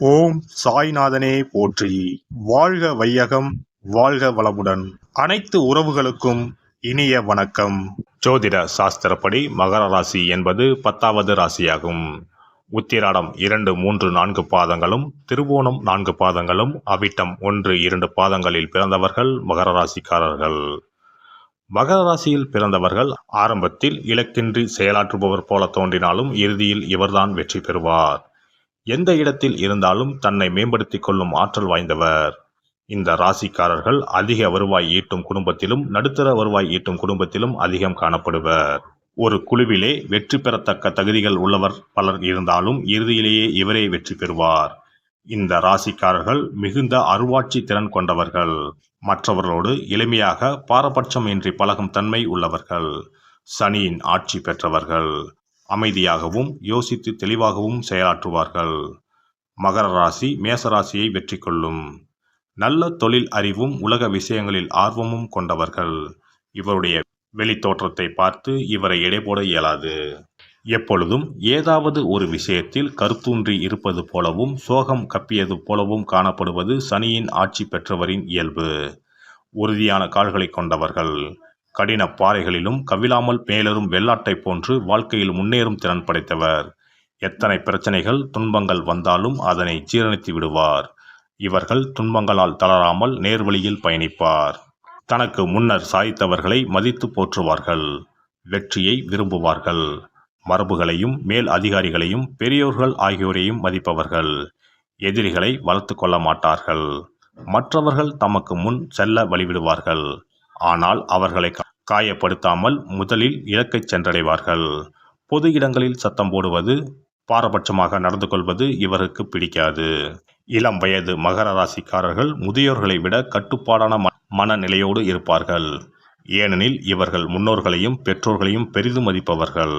ஓம் சாய்நாதனே போற்றி. வாழ்க வையகம் வாழ்க வளமுடன். அனைத்து உறவுகளுக்கும் இனிய வணக்கம். ஜோதிட சாஸ்திரப்படி மகர ராசி என்பது பத்தாவது ராசியாகும். உத்திராடம் இரண்டு மூன்று நான்கு பாதங்களும் திருவோணம் நான்கு பாதங்களும் அவிட்டம் ஒன்று இரண்டு பாதங்களில் பிறந்தவர்கள் மகர ராசிக்காரர்கள். மகர ராசியில் பிறந்தவர்கள் ஆரம்பத்தில் இலக்கின்றி செயலாற்றுபவர் போல தோன்றினாலும் இறுதியில் இவர்தான் வெற்றி பெறுவார். எந்த இடத்தில் இருந்தாலும் தன்னை மேம்படுத்திக் கொள்ளும் ஆற்றல் வாய்ந்தவர். இந்த ராசிக்காரர்கள் அதிக வருவாய் ஈட்டும் குடும்பத்திலும் நடுத்தர வருவாய் ஈட்டும் குடும்பத்திலும் அதிகம் காணப்படுவர். ஒரு குழுவிலே வெற்றி பெறத்தக்க தகுதிகள் உள்ளவர் பலர் இருந்தாலும் இறுதியிலேயே இவரே வெற்றி பெறுவார். இந்த ராசிக்காரர்கள் மிகுந்த அருவாட்சி திறன் கொண்டவர்கள். மற்றவர்களோடு எளிமையாக பாரபட்சம் இன்றி பழகும் தன்மை உள்ளவர்கள். சனியின் ஆட்சி பெற்றவர்கள். அமைதியாகவும் யோசித்து தெளிவாகவும் செயலாற்றுவார்கள். மகர ராசி மேசராசியை வெற்றி கொள்ளும். நல்ல தொழில் அறிவும் உலக விஷயங்களில் ஆர்வமும் கொண்டவர்கள். இவருடைய வெளித்தோற்றத்தை பார்த்து இவரை எடைபோட இயலாது. எப்பொழுதும் ஏதாவது ஒரு விஷயத்தில் கருத்தூன்றி இருப்பது போலவும் சோகம் கப்பியது போலவும் காணப்படுவது சனியின் ஆட்சி பெற்றவரின் இயல்பு. உறுதியான கால்களை கொண்டவர்கள். கடின பாறைகளிலும் கவிழாமல் மேலரும் வெள்ளாட்டை போன்று வாழ்க்கையில் முன்னேறும் திறன் படைத்தவர். எத்தனை பிரச்சனைகள் துன்பங்கள் வந்தாலும் அதனை ஜீரணித்து விடுவார். இவர்கள் துன்பங்களால் தளராமல் நேர்வழியில் பயணிப்பார். தனக்கு முன்னர் சாய்த்தவர்களை மதித்து போற்றுவார்கள். வெற்றியை விரும்புவார்கள். மரபுகளையும் மேல் அதிகாரிகளையும் பெரியோர்கள் ஆகியோரையும் மதிப்பவர்கள். எதிரிகளை வளர்த்து கொள்ள மாட்டார்கள். மற்றவர்கள் தமக்கு முன் செல்ல வழிவிடுவார்கள். ஆனால் அவர்களை காயப்படுத்தாமல் முதலில் இலக்கை சென்றடைவார்கள். பொது இடங்களில் சத்தம் போடுவது பாரபட்சமாக நடந்து கொள்வது இவருக்கு பிடிக்காது. இளம் வயது மகர ராசிக்காரர்கள் முதியோர்களை விட கட்டுப்பாடான மனநிலையோடு இருப்பார்கள். ஏனெனில் இவர்கள் முன்னோர்களையும் பெற்றோர்களையும் பெரிதும் மதிப்பவர்கள்.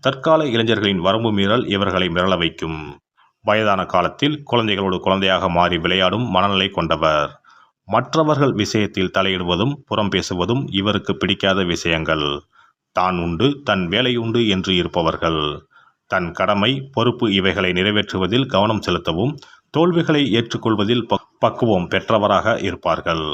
தற்கால இளைஞர்களின் வரம்பு மீறல் இவர்களை மிரள வைக்கும். வயதான காலத்தில் குழந்தைகளோடு குழந்தையாக மாறி விளையாடும் மனநிலை கொண்டவர். மற்றவர்கள் விஷயத்தில் தலையிடுவதும் புறம் பேசுவதும் இவருக்கு பிடிக்காத விஷயங்கள். தான் உண்டு தன் வேலை உண்டு என்று இருப்பவர்கள். தன் கடமை பொறுப்பு இவைகளை நிறைவேற்றுவதில் கவனம் செலுத்தவும் தோல்விகளை ஏற்றுக்கொள்வதில் பக்குவம் பெற்றவராக இருப்பார்கள்.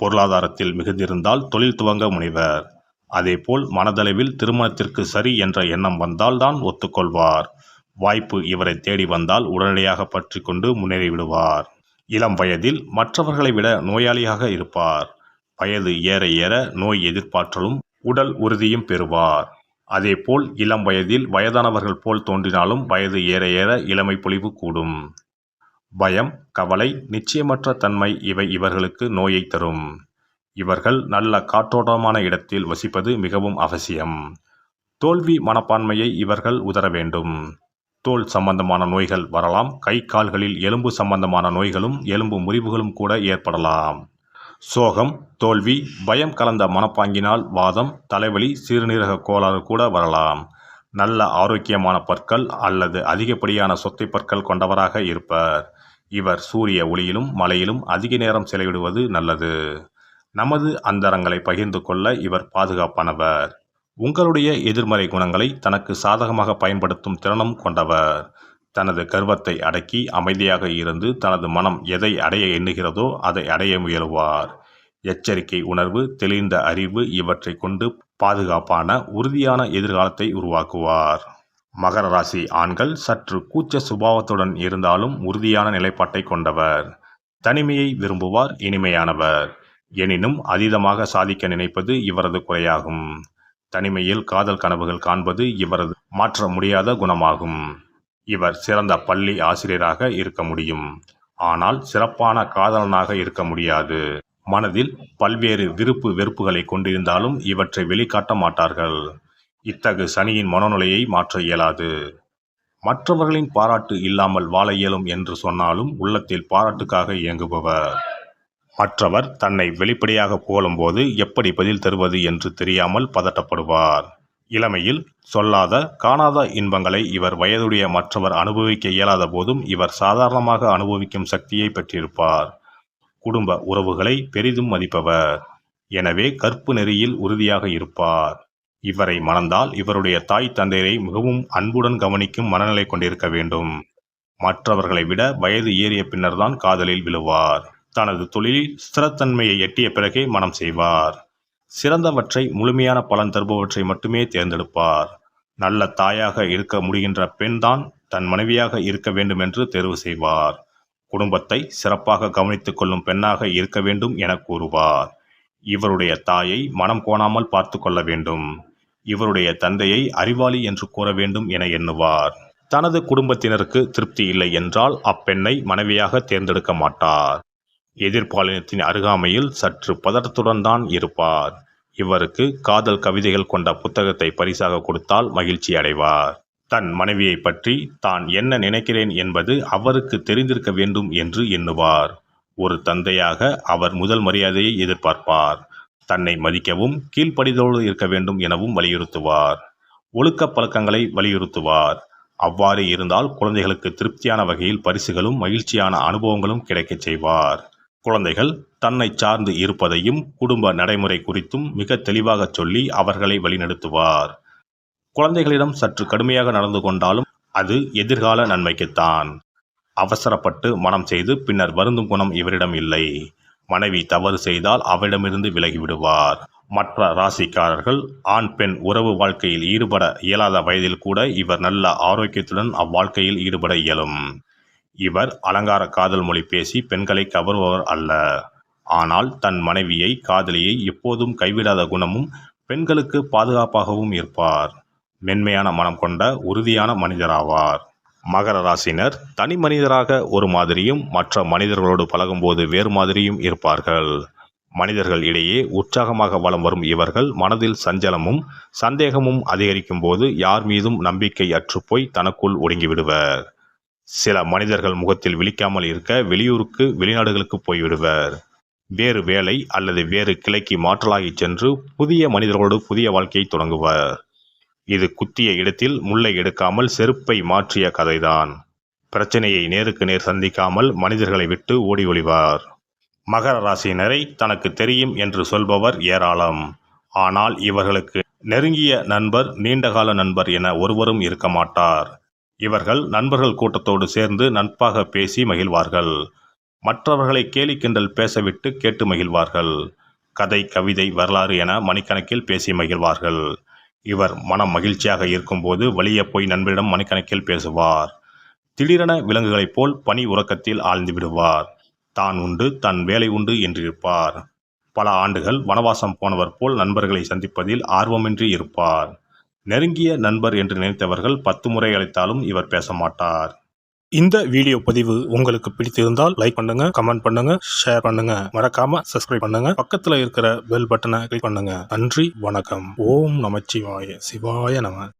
பொருளாதாரத்தில் மிகுந்திருந்தால் தொழில் துவங்க முனைவர். அதேபோல் மனதளவில் திருமணத்திற்கு சரி என்ற எண்ணம் வந்தால்தான் ஒத்துக்கொள்வார். வாய்ப்பு இவரை தேடி வந்தால் உடனடியாக பற்றி கொண்டு முன்னேறிவிடுவார். இளம் வயதில் மற்றவர்களை விட நோயாளியாக இருப்பார். வயது ஏற ஏற நோய் எதிர்ப்பாற்றலும் உடல் உறுதியும் பெறுவார். அதேபோல் இளம் வயதில் வயதானவர்கள் போல் தோன்றினாலும் வயது ஏற ஏற இளமை பொழிவு கூடும். பயம் கவலை நிச்சயமற்ற தன்மை இவை இவர்களுக்கு நோயை தரும். இவர்கள் நல்ல காற்றோட்டமான இடத்தில் வசிப்பது மிகவும் அவசியம். தோல்வி மனப்பான்மையை இவர்கள் உதர வேண்டும். தோல் சம்பந்தமான நோய்கள் வரலாம். கை கால்களில் எலும்பு சம்பந்தமான நோய்களும் எலும்பு முறிவுகளும் கூட ஏற்படலாம். சோகம் தோல்வி பயம் கலந்த மனப்பாங்கினால் வாதம் தலைவலி சிறுநீரக கோளாறு கூட வரலாம். நல்ல ஆரோக்கியமான பற்கள் அல்லது அதிகப்படியான சொத்தை பற்கள் கொண்டவராக இருப்பர். இவர் சூரிய ஒளியிலும் மலையிலும் அதிக நேரம் செலவிடுவது நல்லது. நமது அந்தரங்களை பகிர்ந்து கொள்ள இவர் பாதுகாப்பானவர். உங்களுடைய எதிர்மறை குணங்களை தனக்கு சாதகமாக பயன்படுத்தும் திறனும் கொண்டவர். தனது கர்வத்தை அடக்கி அமைதியாக இருந்து தனது மனம் எதை அடைய எண்ணுகிறதோ அதை அடைய முயலுவார். எச்சரிக்கை உணர்வு தெளிந்த அறிவு இவற்றை கொண்டு பாதுகாப்பான உறுதியான எதிர்காலத்தை உருவாக்குவார். மகர ராசி ஆண்கள் சற்று கூச்ச சுபாவத்துடன் இருந்தாலும் உறுதியான நிலைப்பாட்டை கொண்டவர். தனிமையை விரும்புவார் இனிமையானவர். எனினும் அதீதமாக சாதிக்க நினைப்பது இவரது குறையாகும். தனிமையில் காதல் கனவுகள் காண்பது இவரது மாற்ற முடியாத குணமாகும். இவர் சிறந்த பள்ளி ஆசிரியராக இருக்க முடியும். ஆனால் சிறப்பான காதலனாக இருக்க முடியாது. மனதில் பல்வேறு விருப்பு வெறுப்புகளை கொண்டிருந்தாலும் இவற்றை வெளிக்காட்ட மாட்டார்கள். இத்தகு சனியின் மனநிலையை மாற்ற இயலாது. மற்றவர்களின் பாராட்டு இல்லாமல் வாழ இயலும் என்று சொன்னாலும் உள்ளத்தில் பாராட்டுக்காக இயங்குபவர். மற்றவர் தன்னை வெளிப்படையாக புகழும்போது எப்படி பதில் தருவது என்று தெரியாமல் பதட்டப்படுவார். இளமையில் சொல்லாத காணாத இன்பங்களை இவர் வயதுடைய மற்றவர் அனுபவிக்க இயலாத போதும் இவர் சாதாரணமாக அனுபவிக்கும் சக்தியை பெற்றிருப்பார். குடும்ப உறவுகளை பெரிதும் மதிப்பவர். எனவே கற்பு நெறியில் உறுதியாக இருப்பார். இவரை மணந்தால் இவருடைய தாய் தந்தையரை மிகவும் அன்புடன் கவனிக்கும் மனநிலை கொண்டிருக்க வேண்டும். மற்றவர்களை விட வயது ஏறிய பின்னர்தான் காதலில் விழுவார். தனது தொழிலில் ஸ்திரத்தன்மையை எட்டிய பிறகே மனம் செய்வார். சிறந்தவற்றை முழுமையான பலன் தருபவற்றை மட்டுமே தேர்ந்தெடுப்பார். நல்ல தாயாக இருக்க முடிகின்ற பெண்தான் தன் மனைவியாக இருக்க வேண்டும் என்று தேர்வு செய்வார். குடும்பத்தை சிறப்பாக கவனித்துக் கொள்ளும் பெண்ணாக இருக்க வேண்டும் என கூறுவார். இவருடைய தாயை மனம் கோணாமல் பார்த்து கொள்ள வேண்டும். இவருடைய தந்தையை அறிவாளி என்று கூற வேண்டும் என எண்ணுவார். தனது குடும்பத்தினருக்கு திருப்தி இல்லை என்றால் அப்பெண்ணை மனைவியாக தேர்ந்தெடுக்க மாட்டார். எதிர்பாலினத்தின் அருகாமையில் சற்று பதட்டத்துடன் தான் இருப்பார். இவருக்கு காதல் கவிதைகள் கொண்ட புத்தகத்தை பரிசாக கொடுத்தால் மகிழ்ச்சி அடைவார். தன் மனைவியை பற்றி தான் என்ன நினைக்கிறேன் என்பது அவருக்கு தெரிந்திருக்க வேண்டும் என்று எண்ணுவார். ஒரு தந்தையாக அவர் முதல் மரியாதையை எதிர்பார்ப்பார். தன்னை மதிக்கவும் கீழ்ப்படிதோடு இருக்க வேண்டும் எனவும் வலியுறுத்துவார். ஒழுக்க பழக்கங்களை வலியுறுத்துவார். அவ்வாறு இருந்தால் குழந்தைகளுக்கு திருப்தியான வகையில் பரிசுகளும் மகிழ்ச்சியான அனுபவங்களும் கிடைக்கச் செய்வார். குழந்தைகள் தன்னை சார்ந்து இருப்பதையும் குடும்ப நடைமுறை குறித்தும் மிக தெளிவாக சொல்லி அவர்களை வழிநடத்துவார். குழந்தைகளிடம் சற்று கடுமையாக நடந்து கொண்டாலும் அது எதிர்கால நன்மைக்குத்தான். அவசரப்பட்டு மனம் செய்து பின்னர் வருந்தும் குணம் இவரிடம் இல்லை. மனைவி தவறு செய்தால் அவரிடமிருந்து விலகிவிடுவார். மற்ற ராசிக்காரர்கள் ஆண் பெண் உறவு வாழ்க்கையில் ஈடுபட இயலாத வயதில் கூட இவர் நல்ல ஆரோக்கியத்துடன் அவ்வாழ்க்கையில் ஈடுபட இயலும். இவர் அலங்கார காதல் மொழி பேசி பெண்களை கவர்பவர் அல்ல. ஆனால் தன் மனைவியை காதலியை எப்போதும் கைவிடாத குணமும் பெண்களுக்கு பாதுகாப்பாகவும் இருப்பார். மென்மையான மனம் கொண்ட உறுதியான மனிதராவார். மகர ராசினர் தனி மனிதராக ஒரு மாதிரியும் மற்ற மனிதர்களோடு பழகும்போது வேறு மாதிரியும் இருப்பார்கள். மனிதர்கள் இடையே உற்சாகமாக வலம் வரும் இவர்கள் மனதில் சஞ்சலமும் சந்தேகமும் அதிகரிக்கும் போது யார் மீதும் நம்பிக்கை அற்றுப்போய் தனக்குள் ஒடுங்கிவிடுவர். சில மனிதர்கள் முகத்தில் விழிக்காமல் இருக்க வெளியூருக்கு வெளிநாடுகளுக்கு போய்விடுவர். வேறு வேலை அல்லது வேறு கிளைக்கு மாற்றலாகிச் சென்று புதிய மனிதர்களோடு புதிய வாழ்க்கையை தொடங்குவர். இது குத்திய இடத்தில் முள்ளை எடுக்காமல் செருப்பை மாற்றிய கதைதான். பிரச்சனையை நேருக்கு நேர் சந்திக்காமல் மனிதர்களை விட்டு ஓடி ஒளிவார். மகர ராசியினரை தனக்கு தெரியும் என்று சொல்பவர் ஏராளம். ஆனால் இவர்களுக்கு நெருங்கிய நண்பர் நீண்டகால நண்பர் என ஒருவரும் இருக்க மாட்டார். இவர்கள் நண்பர்கள் கூட்டத்தோடு சேர்ந்து நட்பாக பேசி மகிழ்வார்கள். மற்றவர்களை கேலி கிண்டல் பேசவிட்டு கேட்டு மகிழ்வார்கள். கதை கவிதை வரலாறு என மணிக்கணக்கில் பேசி மகிழ்வார்கள். இவர் மனம் மகிழ்ச்சியாக இருக்கும்போது வழியே போய் நண்பரிடம் மணிக்கணக்கில் பேசுவார். திடீரென விலங்குகளைப் போல் பனி உறக்கத்தில் ஆழ்ந்து விடுவார். தான் உண்டு தன் வேலை உண்டு என்றிருப்பார். பல ஆண்டுகள் வனவாசம் போனவர் போல் நண்பர்களை சந்திப்பதில் ஆர்வமின்றி இருப்பார். நெருங்கிய நண்பர் என்று நினைத்தவர்கள் பத்து முறை அழைத்தாலும் இவர் பேச மாட்டார் இந்த வீடியோ பதிவு உங்களுக்கு பிடித்திருந்தால் லைக் பண்ணுங்க கமெண்ட் பண்ணுங்க ஷேர் பண்ணுங்க. மறக்காம சப்ஸ்கிரைப் பண்ணுங்க. பக்கத்துல இருக்கிற பெல் பட்டனை கிளிக் பண்ணுங்க. நன்றி வணக்கம். ஓம் நமச்சிவாய. சிவாய நம.